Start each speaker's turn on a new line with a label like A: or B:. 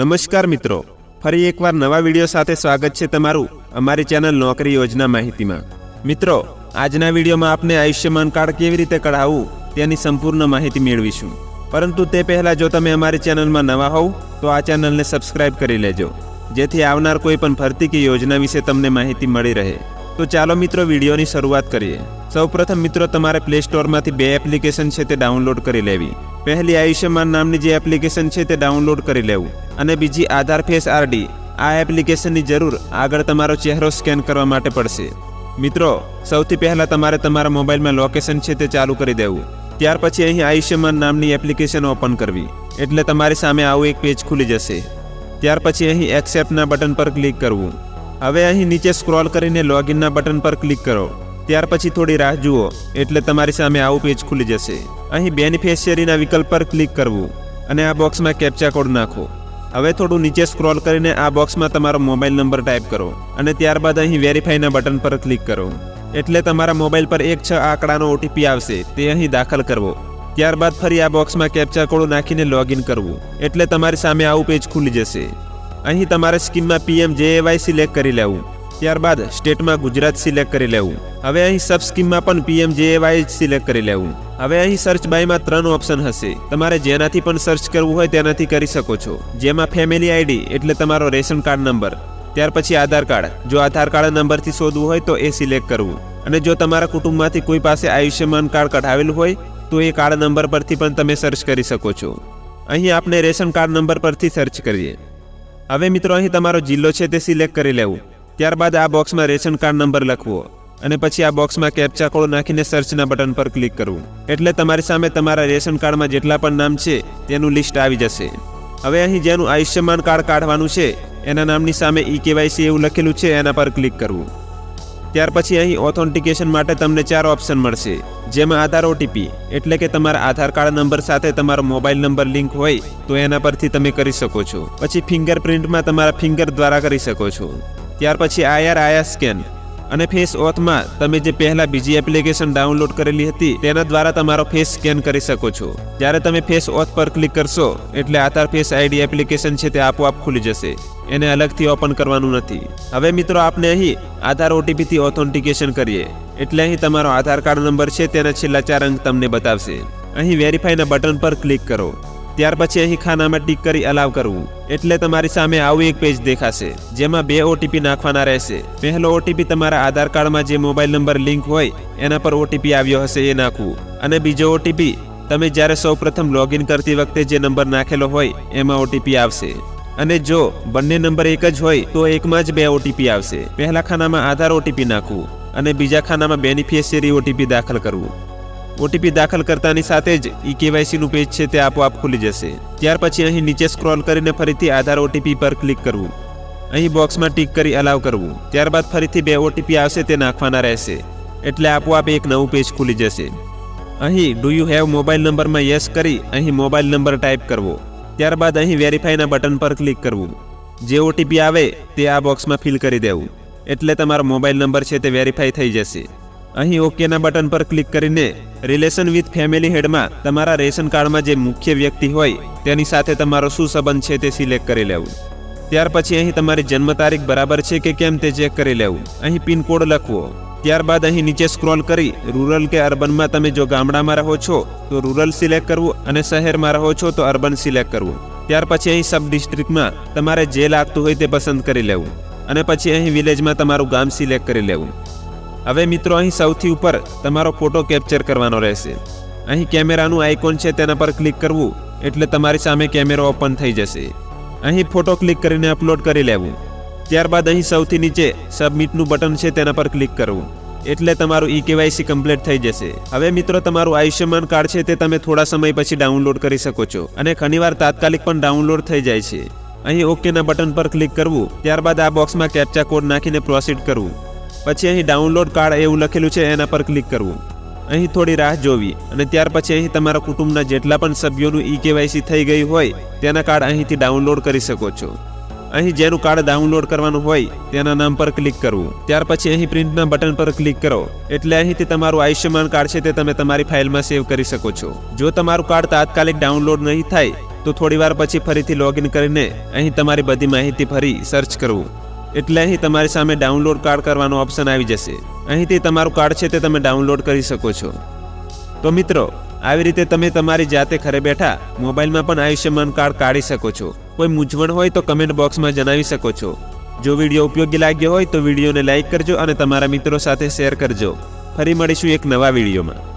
A: નમસ્કાર મિત્રો. ફરી એકવાર નવા વીડિયો સાથે સ્વાગત છે તમારું અમારી ચેનલ નોકરી યોજના માહિતીમાં. મિત્રો, આજના વિડીયોમાં આપને આયુષ્યમાન કાર્ડ કેવી રીતે કઢાવવું તેની સંપૂર્ણ માહિતી મેળવીશું. પરંતુ તે પહેલાં જો તમે અમારી ચેનલમાં નવા હોવ, તો આ ચેનલને સબસ્ક્રાઇબ કરી લેજો. જેથી આવનાર કોઈ પણ ભરતી કે યોજના વિશે તમને માહિતી મળી રહે. તો ચાલો મિત્રો વિડીયોની શરૂઆત કરીએ. સૌપ્રથમ મિત્રો, તમારે પ્લે સ્ટોરમાંથી બે એપ્લિકેશન છે તે ડાઉનલોડ કરી લેવી. પહેલી આયુષ્યમાન નામની જે એપ્લિકેશન છે તે ડાઉનલોડ કરી લેવું. અને બીજી આધાર ફેસ આરડી આ એપ્લિકેશનની જરૂર આગળ તમારો ચહેરો સ્કેન કરવા માટે પડશે. મિત્રો, સૌથી પહેલાં તમારે તમારા મોબાઈલમાં લોકેશન છે તે ચાલુ કરી દેવું. ત્યાર પછી અહીં આયુષ્યમાન નામની એપ્લિકેશન ઓપન કરવી. એટલે તમારી સામે આવું એક પેજ ખુલી જશે. ત્યાર પછી અહીં એક્સેપ્ટના બટન પર ક્લિક કરવું. હવે અહીં નીચે સ્ક્રોલ કરીને લોગિનના બટન પર ક્લિક કરો. ત્યાર પછી થોડી રાહ જુઓ, એટલે તમારી સામે આવું પેજ ખુલી જશે. અહીં બેનિફિશિયરીના વિકલ્પ પર ક્લિક કરવું અને આ બોક્સમાં કેપ્ચા કોડ નાખો. હવે થોડું નીચે સ્ક્રોલ કરીને આ બોક્સમાં તમારો મોબાઈલ નંબર ટાઈપ કરો અને ત્યારબાદ અહીં વેરીફાઈના બટન પર ક્લિક કરો. એટલે તમારા મોબાઈલ પર એક છ આંકડાનો ઓટીપી આવશે, તે અહીં દાખલ કરવો. ત્યારબાદ ફરી આ બોક્સમાં કેપ્ચા કોડ નાખીને લોગિન કરવું. એટલે તમારી સામે આવું પેજ ખુલી જશે. અહીં તમારે સ્કીમમાં પીએમ જેએવાય સિલેક્ટ કરી લેવું. ત્યારબાદ સ્ટેટમાં ગુજરાત સિલેક્ટ કરી લેવું. હવે અહીં સબ સ્કીમમાં પણ પીએમ જેએવાય સિલેક્ટ કરી લેવું. હવે અહીં સર્ચ બાયમાં ત્રણ ઓપ્શન હશે. તમારે જેનાથી પણ સર્ચ કરવું હોય તેનાથી કરી શકો છો. જેમાં ફેમિલી આઈડી એટલે તમારો રેશન કાર્ડ નંબર. ત્યાર પછી આધાર કાર્ડ. જો આધાર કાર્ડ નંબરથી શોધવું હોય તો એ સિલેક્ટ કરવું. અને જો તમારા કુટુંબમાંથી કોઈ પાસે આયુષ્યમાન કાર્ડ કઢાવેલું હોય, તો એ કાર્ડ નંબર પરથી પણ તમે સર્ચ કરી શકો છો. અહીં આપણે રેશન કાર્ડ નંબર પરથી સર્ચ કરીએ. હવે મિત્રો અહીં તમારો જિલ્લો છે તે સિલેક્ટ કરી લેવું. ત્યારબાદ આ બોક્સમાં રેશન કાર્ડ નંબર લખવો અને પછી આ બોક્સમાં કેપ્ચા કોડ નાખીને સર્ચના બટન પર ક્લિક કરવું. એટલે તમારી સામે તમારા રેશન કાર્ડમાં જેટલા પણ નામ છે, તેનું લિસ્ટ આવી જશે. હવે અહીં જેનું આયુષ્યમાન કાર્ડ કાઢવાનું છે, એના નામની સામે ઈ કેવાયસી એવું લખેલું છે, એના પર ક્લિક કરવું. ત્યાર પછી અહીં ઓથેન્ટિકેશન માટે તમને ચાર ઓપ્શન મળશે, જેમાં આધાર ઓટીપી એટલે કે તમારા આધાર કાર્ડ નંબર સાથે તમારો મોબાઈલ નંબર લિંક હોય, તો એના પરથી તમે કરી શકો છો. પછી ફિંગરપ્રિન્ટમાં તમારા ફિંગર દ્વારા કરી શકો છો. ત્યાર પછી આઈઆર આયા સ્કેન. અને ફેસ ઓથમાં તમે જે પહેલાં બીજી એપ્લિકેશન ડાઉનલોડ કરેલી હતી, તેના દ્વારા તમારો ફેસ સ્કેન કરી શકો છો. જ્યારે તમે ફેસ ઓથ પર ક્લિક કરશો, એટલે આધાર ફેસ આઈડી એપ્લિકેશન છે તે આપોઆપ ખુલી જશે. એને અલગથી ઓપન કરવાનું નથી. હવે મિત્રો આપણે અહીં આધાર ઓટીપીથી ઓથેન્ટિકેશન કરીએ. એટલે અહીં તમારો આધાર કાર્ડ નંબર છે, તેના છેલ્લા ચાર અંક તમને બતાવશે. અહીં વેરીફાઈના બટન પર ક્લિક કરો. ત્યાર પછી અહીં ખાનામાં ટીક કરી અલાવ કરવું એટલે તમારી સામે આવું એક પેજ દેખાશે, જેમાં બે ઓટીપી નાખવાના રહેશે. પહેલો ઓટીપી તમારા આધાર કાર્ડમાં જે મોબાઈલ નંબર લિંક હોય, એના પર ઓટીપી આવ્યો હશે એ નાખવું. અને બીજો ઓટીપી તમે જ્યારે સૌપ્રથમ લોગિન કરતી વખતે જે નંબર નાખેલો હોય, એમાં ઓટીપી આવશે. અને જો બંને નંબર એક જ હોય, તો એકમાં જ બે ઓટીપી આવશે. પહેલા ખાનામાં આધાર ઓટીપી નાખવું અને બીજા ખાનામાં બેનિફિશિયરી ઓટીપી દાખલ કરવું. ઓટીપી દાખલ કરતાની સાથે જ ઈ કેવાયસીનું પેજ છે તે આપોઆપ ખુલી જશે. ત્યાર પછી અહીં નીચે સ્ક્રોલ કરીને ફરીથી આધાર ઓટીપી પર ક્લિક કરવું. અહીં બોક્સમાં ટીક કરી અલાવ કરવું. ત્યારબાદ ફરીથી બે ઓટીપી આવશે તે નાખવાના રહેશે. એટલે આપોઆપ એક નવું પેજ ખુલી જશે. અહીં ડુ યુ હેવ મોબાઈલ નંબરમાં યસ કરી અહીં મોબાઈલ નંબર ટાઈપ કરવો. ત્યારબાદ અહીં વેરીફાઈના બટન પર ક્લિક કરવું. જે ઓટીપી આવે તે આ બોક્સમાં ફિલ કરી દેવું. એટલે તમારો મોબાઈલ નંબર છે તે વેરીફાઈ થઈ જશે. અહીં ઓકેના બટન પર ક્લિક કરીને રિલેશન વિથ ફેમિલી હેડમાં તમારા રેશન કાર્ડમાં જે મુખ્ય વ્યક્તિ હોય તેની સાથે તમારો શું સંબંધ છે તે સિલેક્ટ કરી લેવું. ત્યાર પછી અહીં તમારી જન્મ તારીખ બરાબર છે કે કેમ તે ચેક કરી લેવું. અહીં પિનકોડ લખવો. ત્યારબાદ અહીં નીચે સ્ક્રોલ કરી રૂરલ કે અર્બનમાં તમે જો ગામડામાં રહો છો તો રૂરલ સિલેક્ટ કરવું અને શહેરમાં રહો છો તો અર્બન સિલેક્ટ કરવું. ત્યાર પછી અહીં સબ ડિસ્ટ્રિક્ટમાં તમારે જે લાગતું હોય તે પસંદ કરી લેવું. અને પછી અહીં વિલેજમાં તમારું ગામ સિલેક્ટ કરી લેવું. હવે મિત્રો, અહીં સૌથી ઉપર તમારો ફોટો કેપ્ચર કરવાનો રહેશે. અહીં કેમેરાનું આઇકોન છે, તેના પર ક્લિક કરવું, એટલે તમારી સામે કેમેરો ઓપન થઈ જશે. અહીં ફોટો ક્લિક કરીને અપલોડ કરી લેવું. ત્યારબાદ અહીં સૌથી નીચે સબમિટનું બટન છે, તેના પર ક્લિક કરવું. એટલે તમારું ઈ કેવાયસી કમ્પ્લીટ થઈ જશે. હવે મિત્રો, તમારું આયુષ્યમાન કાર્ડ છે, તે તમે થોડા સમય પછી ડાઉનલોડ કરી શકો છો. અને ઘણીવાર તાત્કાલિક પણ ડાઉનલોડ થઈ જાય છે. અહીં ઓકેના બટન પર ક્લિક કરવું. ત્યારબાદ આ બોક્સમાં કેપ્ચા કોડ નાખીને પ્રોસીડ કરવું. પછી અહીં ડાઉનલોડ કાર્ડ એવું લખેલું છે, એના પર ક્લિક કરવું. અહીં થોડી રાહ જોવી અને ત્યાર પછી અહીં તમારા કુટુંબના જેટલા પણ સભ્યોનું ઈ કેવાયસી થઈ ગયું હોય, તેના કાર્ડ અહીંથી ડાઉનલોડ કરી શકો છો. અહીં જેનું કાર્ડ ડાઉનલોડ કરવાનું હોય, તેના નામ પર ક્લિક કરવું. ત્યાર પછી અહીં પ્રિન્ટના બટન પર ક્લિક કરો. એટલે અહીંથી તમારું આયુષ્યમાન કાર્ડ છે તે તમે તમારી ફાઇલમાં સેવ કરી શકો છો. જો તમારું કાર્ડ તાત્કાલિક ડાઉનલોડ નહીં થાય, તો થોડીવાર પછી ફરીથી લોગિન કરીને અહીં તમારી બધી માહિતી ફરી સર્ચ કરવું. એટલે અહીં તમારી સામે ડાઉનલોડ કાર્ડ કરવાનો ઓપ્શન આવી જશે. અહીંથી તમારું કાર્ડ છે તે તમે ડાઉનલોડ કરી શકો છો. તો મિત્રો, આવી રીતે તમે તમારી જાતે ઘરે બેઠા મોબાઈલમાં પણ આયુષ્યમાન કાર્ડ કાઢી શકો છો. કોઈ મૂંઝવણ હોય તો કમેન્ટ બોક્સમાં જણાવી શકો છો. જો વીડિયો ઉપયોગી લાગ્યો હોય તો વિડીયોને લાઇક કરજો અને તમારા મિત્રો સાથે શેર કરજો. ફરી મળીશું એક નવા વિડીયોમાં.